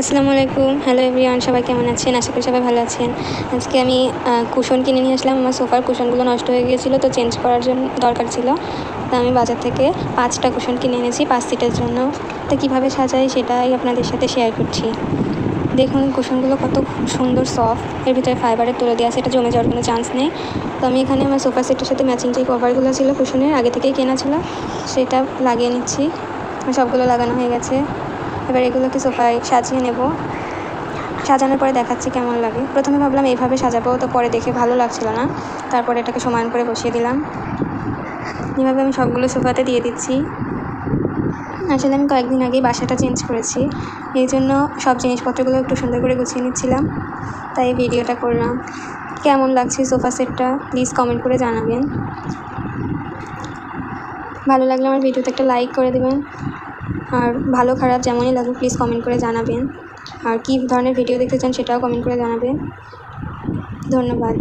আসসালামু আলাইকুম। Hello everyone সবাই কেমন আছেন? আশা করি সবাই ভালো আছেন। আজকে আমি কুশন কিনে নিয়ে আসলাম। আমার সোফার কুশনগুলো নষ্ট হয়ে গিয়েছিল, তো চেঞ্জ করার জন্য দরকার ছিল। তো আমি বাজার থেকে পাঁচটা কুশন কিনে এনেছি পাঁচ সিটের জন্য। তো কীভাবে সাজাই সেটাই আপনাদের সাথে শেয়ার করছি। দেখুন, কুশনগুলো কত সুন্দর সফট এর ভিতরে ফাইবারের তুলে দেওয়া আছে, এটা জমে যাওয়ার কোনো চান্স নেই। তো আমি এখানে আমার সোফা সেটের সাথে ম্যাচিং যে কভারগুলো ছিল কুশনের, আগে থেকেই কেনা ছিল, সেটা লাগিয়ে নিচ্ছি। সবগুলো লাগানো হয়ে গেছে। এবার এগুলোকে সোফায় সাজিয়ে নেব। সাজানোর পরে দেখাচ্ছি কেমন লাগে। প্রথমে ভাবলাম এইভাবে সাজাবো, তো পরে দেখে ভালো লাগছিল না। তারপরে এটাকে সমান করে বসিয়ে দিলাম। এভাবে আমি সবগুলো সোফাতে দিয়ে দিচ্ছি। আসলে আমি কয়েকদিন আগেই বাসাটা চেঞ্জ করেছি। এই জন্য সব জিনিসপত্রগুলো একটু সুন্দর করে গুছিয়ে নিচ্ছিলাম। তাই ভিডিওটা করলাম। কেমন লাগছে সোফা সেটটা? প্লিজ কমেন্ট করে জানাবেন। ভালো লাগলে আমার ভিডিওতে একটা লাইক করে দেবেন। আর ভালো, খারাপ যেমনই লাগুক প্লিজ কমেন্ট করে জানাবেন। আর কী ধরনের ভিডিও দেখতে চান সেটাও কমেন্ট করে জানাবেন। ধন্যবাদ।